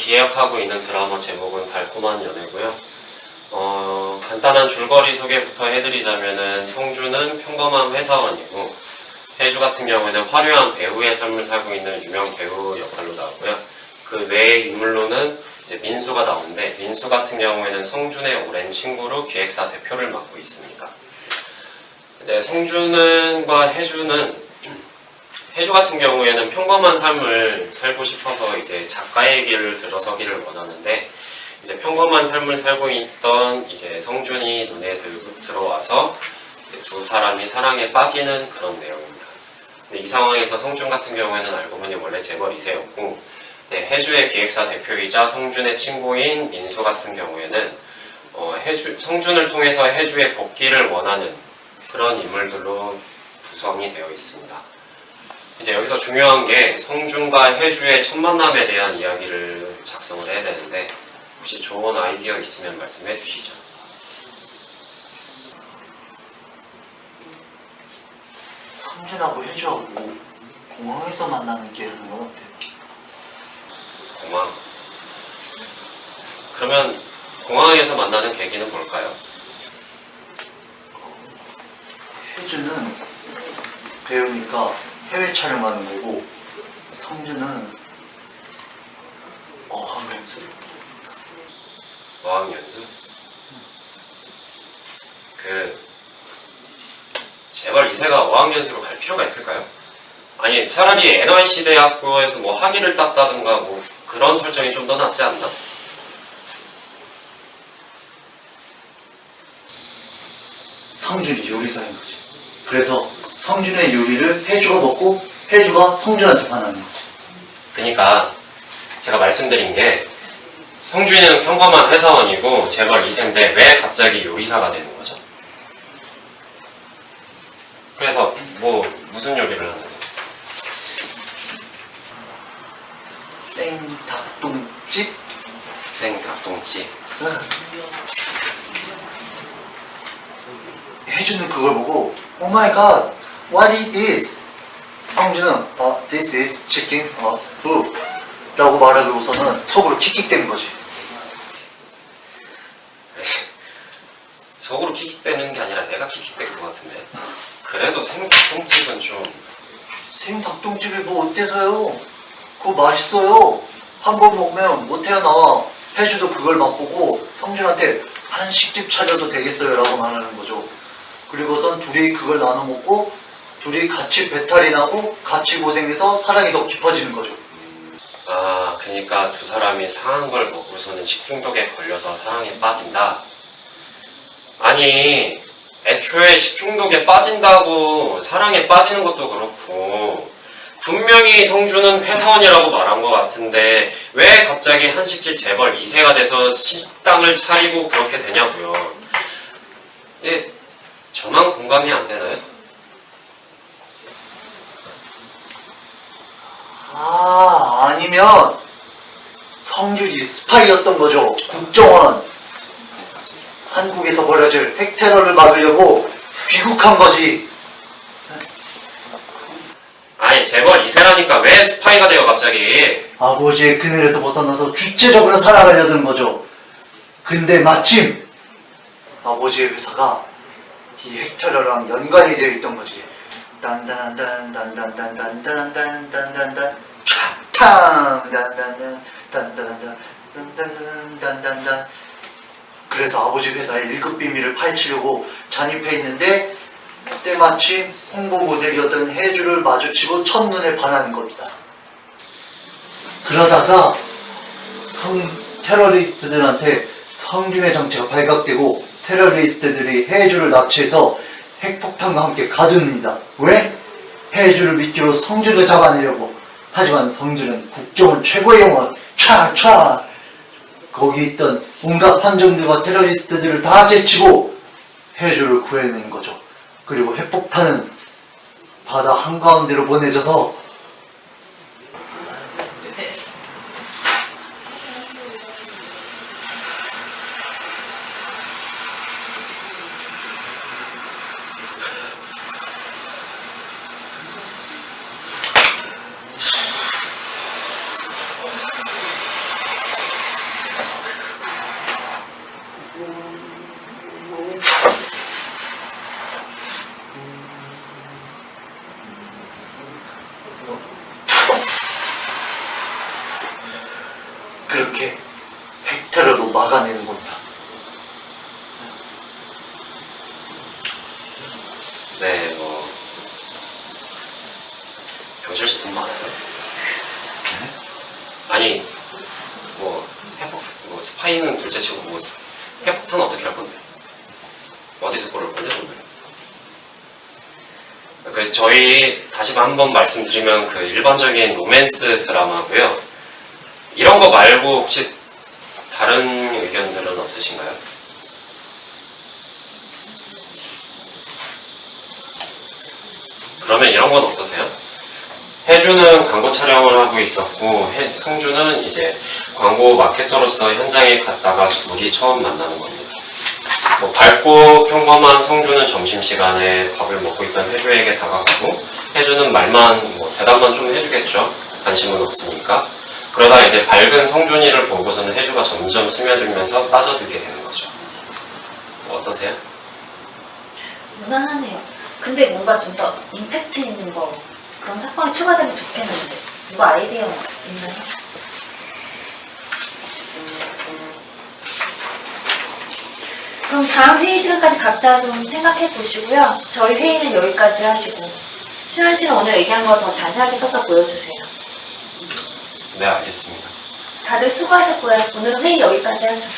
기획하고 있는 드라마 제목은 달콤한 연애고요. 어, 간단한 줄거리 소개부터 해드리자면은 성주는 평범한 회사원이고 혜주 같은 경우에는 화려한 배우의 삶을 살고 있는 유명 배우 역할로 나오고요. 그 외의 인물로는 이제 민수가 나오는데 민수 같은 경우에는 성준의 오랜 친구로 기획사 대표를 맡고 있습니다. 네, 성준은과 혜주는 혜주 같은 경우에는 평범한 삶을 살고 싶어서 이제 작가의 길을 들어서기를 원하는데 이제 평범한 삶을 살고 있던 이제 성준이 눈에 들, 들어와서 두 사람이 사랑에 빠지는 그런 내용입니다. 근데 이 상황에서 성준 같은 경우에는 알고 보니 원래 재벌 2세였고 네, 해주의 기획사 대표이자 성준의 친구인 민수 같은 경우에는 어, 해주, 성준을 통해서 해주의 복귀를 원하는 그런 인물들로 구성이 되어 있습니다. 이제 여기서 중요한 게 성준과 해주의 첫 만남에 대한 이야기를 작성을 해야 되는데 혹시 좋은 아이디어 있으면 말씀해 주시죠. 성준하고 혜주하고 공항에서 만나는 게임은 어때요? 공항. 그러면 공항에서 만나는 계기는 뭘까요? 혜주는 배우니까 해외 촬영하는 거고 성준은 어학 연수 어학 연수? 그 제발 이세가 어학 연수로 갈 필요가 있을까요? 아니 차라리 NYC 대학교에서 뭐 학위를 땄다든가 뭐 그런 설정이 좀 더 낫지 않나? 성준이 요리사인 거지 그래서 성준의 요리를 혜주가 먹고 혜주가 성준한테 반하는 거지 그러니까 제가 말씀드린 게 성준이는 평범한 회사원이고 재벌 2세인데 왜 갑자기 요리사가 되는 거죠? 그래서 뭐 무슨 요리를 하는 거예요? 생닭똥집 생닭똥집 혜주는 그걸 보고 god, what is this? 성준은 어, This is chicken as food 라고 말하고서는 속으로 킥킥대는 거지. 속으로 킥킥대는 게 아니라 내가 킥킥댈 것 같은데. 그래도 생닭똥집은 좀 생닭똥집이 뭐 어때서요? 그거 맛있어요. 한 번 먹으면 못 헤어나와? 혜주도 그걸 맛보고 성준한테 한식집 차려도 되겠어요 라고 말하는 거죠. 그리고선 둘이 그걸 나눠 먹고 둘이 같이 배탈이 나고 같이 고생해서 사랑이 더 깊어지는 거죠 아, 그러니까 두 사람이 상한 걸 먹고서는 식중독에 걸려서 사랑에 빠진다. 아니, 애초에 식중독에 빠진다고 사랑에 빠지는 것도 그렇고, 분명히 성주는 회사원이라고 말한 것 같은데, 왜 갑자기 한식집 재벌 2세가 돼서 식당을 차리고 그렇게 되냐고요. 예, 저만 공감이 안 되나요? 아 아니면 성준이 스파이였던 거죠. 국정원. 한국에서 벌어질 핵테러를 막으려고 귀국한 거지. 아니, 재벌 2세라니까 왜 스파이가 돼요, 갑자기? 아버지의 그늘에서 벗어나서 주체적으로 살아가려던 거죠. 근데 마침 아버지의 회사가 이 핵테러랑 연관이 되어 있던 거지. 딴딴딴딴딴딴딴딴딴딴딴딴 탕 딴딴딴 딴딴딴 딴딴딴딴딴딴 그래서 아버지 회사의 1급 비밀을 파헤치려고 잠입해 있는데 때마침 홍보 모델이었던 혜주를 마주치고 첫눈에 반하는 겁니다. 그러다가 성 테러리스트들한테 성준의 정체가 발각되고 테러리스트들이 혜주를 납치해서 핵폭탄과 함께 가둡니다. 왜? 혜주를 미끼로 성준을 잡아내려고. 하지만 성준은 국정원 최고의 용원 촤촤 거기 있던 온갖 판정들과 테러리스트들을 다 제치고 혜주를 구해낸 거죠. 그리고 핵폭탄은 바다 한가운데로 보내져서 어쩔 수 돈 많아요? 아니 뭐 스파이는 둘째 치고 뭐 회복탄 어떻게 할 건데? 어디서 고를 건데 돈을? 그 저희 다시 한번 말씀드리면 그 일반적인 로맨스 드라마고요. 이런 거 말고 혹시 다른 의견들은 없으신가요? 그러면 이런 건 어떠세요? 혜주는 광고 촬영을 하고 있었고 혜- 성주는 이제 광고 마케터로서 현장에 갔다가 둘이 처음 만나는 겁니다. 뭐 밝고 평범한 성주는 점심시간에 밥을 먹고 있던 혜주에게 다가가고 혜주는 말만 뭐 대답만 좀 해주겠죠. 관심은 없으니까. 그러다 이제 밝은 성준이를 보고서는 혜주가 점점 스며들면서 빠져들게 되는 거죠. 뭐 어떠세요? 무난하네요. 근데 뭔가 좀 더 임팩트 있는 거 그런 사건이 추가되면 좋겠는데 누가 아이디어 있나요? 그럼 다음 회의 시간까지 각자 좀 생각해 보시고요. 저희 회의는 여기까지 하시고 수현 씨는 오늘 얘기한 거 더 자세하게 써서 보여주세요. 네, 알겠습니다. 다들 수고하셨고요. 오늘은 회의 여기까지 하죠.